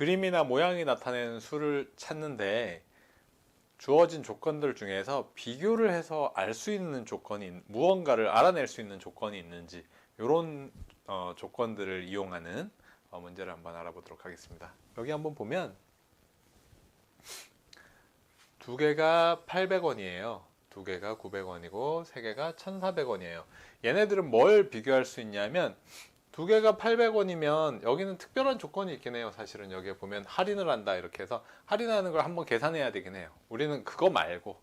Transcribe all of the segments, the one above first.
그림이나 모양이 나타내는 수를 찾는데 주어진 조건들 중에서 비교를 해서 알 수 있는 조건이 있- 무언가를 알아낼 수 있는 조건이 있는지 이런 조건들을 이용하는 어, 문제를 한번 알아보도록 하겠습니다. 여기 한번 보면 두 개가 800원이에요. 두 개가 900원이고 세 개가 1,400원이에요. 얘네들은 뭘 비교할 수 있냐면 두 개가 800원이면 여기는 특별한 조건이 있긴 해요. 사실은 여기에 보면 할인을 한다 이렇게 해서 할인하는 걸 한번 계산해야 되긴 해요. 우리는 그거 말고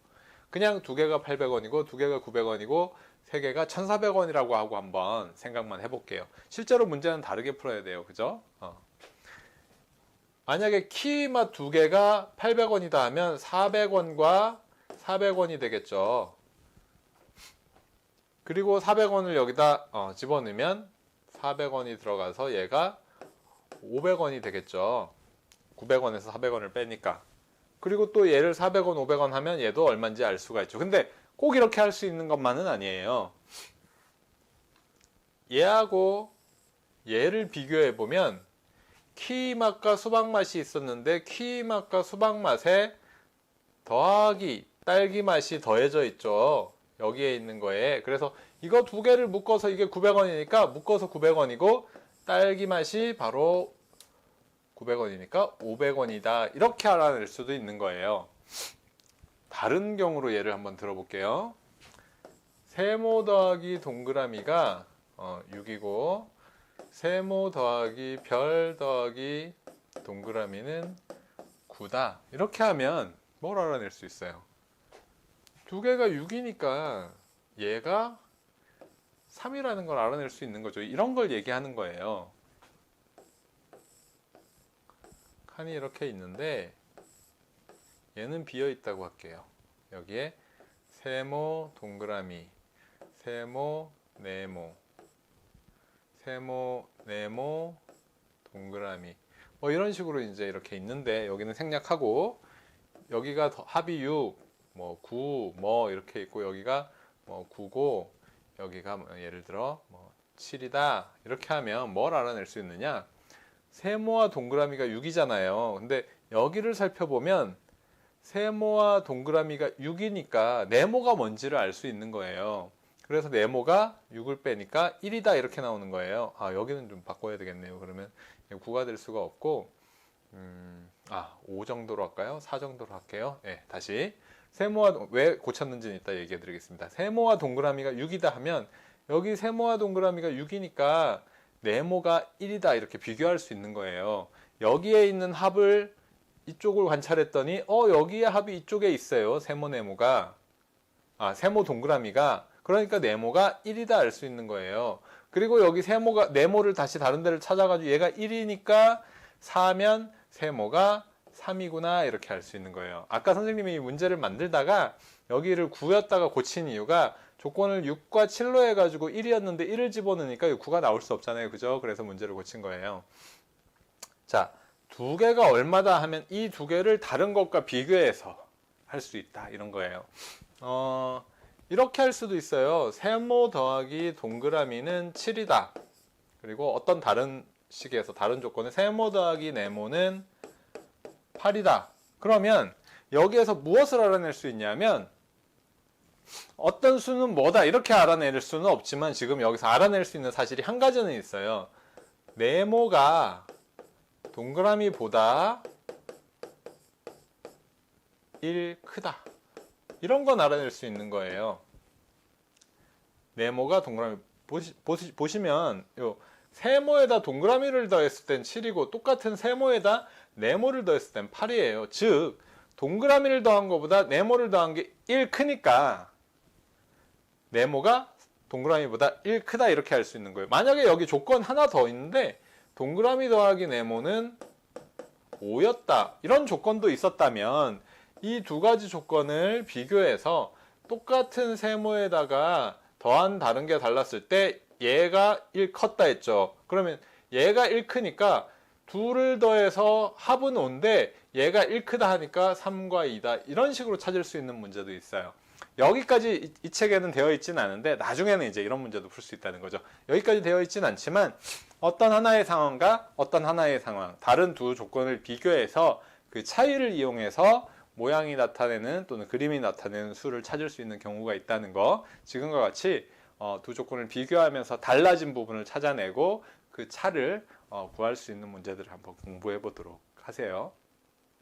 그냥 두 개가 800원이고 두 개가 900원이고 세 개가 1,400원이라고 하고 한번 생각만 해볼게요. 실제로 문제는 다르게 풀어야 돼요. 그죠? 어. 만약에 키맛 두 개가 800원이다 하면 400원과 400원이 되겠죠. 그리고 400원을 여기다 어, 집어넣으면 400원이 들어가서 얘가 500원이 되겠죠. 900원에서 400원을 빼니까. 그리고 또 얘를 400원, 500원 하면 얘도 얼마인지 알 수가 있죠. 근데 꼭 이렇게 할 수 있는 것만은 아니에요. 얘하고 얘를 비교해 보면 키위 맛과 수박 맛이 있었는데 키위 맛과 수박 맛에 더하기 딸기 맛이 더해져 있죠. 여기에 있는 거에. 그래서 이거 두 개를 묶어서 이게 900원이니까 묶어서 900원이고 딸기 맛이 바로 900원이니까 500원이다. 이렇게 알아낼 수도 있는 거예요. 다른 경우로 예를 한번 들어볼게요. 세모 더하기 동그라미가 어, 6이고 세모 더하기 별 더하기 동그라미는 9다. 이렇게 하면 뭘 알아낼 수 있어요? 두 개가 6이니까 얘가 3이라는 걸 알아낼 수 있는 거죠. 이런 걸 얘기하는 거예요. 칸이 이렇게 있는데 얘는 비어 있다고 할게요. 여기에 세모 동그라미, 세모 네모, 세모 네모 동그라미 뭐 이런 식으로 이제 이렇게 있는데 여기는 생략하고 여기가 더- 합이 6, 뭐 9, 뭐 이렇게 있고 여기가 뭐 9고 여기가 뭐 예를 들어 뭐 7이다 이렇게 하면 뭘 알아낼 수 있느냐? 세모와 동그라미가 6이잖아요. 근데 여기를 살펴보면 세모와 동그라미가 6이니까 네모가 뭔지를 알 수 있는 거예요. 그래서 네모가 6을 빼니까 1이다 이렇게 나오는 거예요. 아 여기는 좀 바꿔야 되겠네요. 그러면 9가 될 수가 없고 음, 아, 5 정도로 할까요? 4 정도로 할게요. 네, 다시. 세모와, 동- 왜 고쳤는지는 이따 얘기해 드리겠습니다. 세모와 동그라미가 6이다 하면, 여기 세모와 동그라미가 6이니까, 네모가 1이다. 이렇게 비교할 수 있는 거예요. 여기에 있는 합을 이쪽을 관찰했더니, 어, 여기에 합이 이쪽에 있어요. 세모 네모가. 아, 세모 동그라미가. 그러니까 네모가 1이다 알 수 있는 거예요. 그리고 여기 세모가, 네모를 다시 다른 데를 찾아가지고 얘가 1이니까 4면 세모가 3이구나 이렇게 할수 있는 거예요. 아까 선생님이 이 문제를 만들다가 여기를 9였다가 고친 이유가 조건을 6과 7로 해가지고 1이었는데 1을 집어넣으니까 9가 나올 수 없잖아요. 그죠? 그래서 문제를 고친 거예요. 자, 두 개가 얼마다 하면 이 두 개를 다른 것과 비교해서 할 수 있다. 이런 거예요. 어, 이렇게 할 수도 있어요. 세모 더하기 동그라미는 7이다. 그리고 어떤 다른 식에서 다른 조건에 세모 더하기 네모는 8이다. 그러면 여기에서 무엇을 알아낼 수 있냐면 어떤 수는 뭐다 이렇게 알아낼 수는 없지만 지금 여기서 알아낼 수 있는 사실이 한 가지는 있어요. 네모가 동그라미보다 1 크다. 이런 건 알아낼 수 있는 거예요. 네모가 동그라미 보시, 보시, 보시면 요 세모에다 동그라미를 더했을 땐 7이고 똑같은 세모에다 네모를 더했을 땐 8이에요. 즉 동그라미를 더한 것보다 네모를 더한 게 1 크니까 네모가 동그라미보다 1 크다 이렇게 할 수 있는 거예요. 만약에 여기 조건 하나 더 있는데 동그라미 더하기 네모는 5였다. 이런 조건도 있었다면 이 두 가지 조건을 비교해서 똑같은 세모에다가 더한 다른 게 달랐을 때 얘가 1 컸다 했죠. 그러면 얘가 1 크니까 둘을 더해서 합은 5인데 얘가 1 크다 하니까 3과 2다. 이런 식으로 찾을 수 있는 문제도 있어요. 여기까지 이, 이 책에는 되어 있지는 않은데 나중에는 이제 이런 문제도 풀 수 있다는 거죠. 여기까지 되어 있지는 않지만 어떤 하나의 상황과 어떤 하나의 상황, 다른 두 조건을 비교해서 그 차이를 이용해서 모양이 나타내는 또는 그림이 나타내는 수를 찾을 수 있는 경우가 있다는 거. 지금과 같이 어, 두 조건을 비교하면서 달라진 부분을 찾아내고 그 차를 어, 구할 수 있는 문제들을 한번 공부해 보도록 하세요.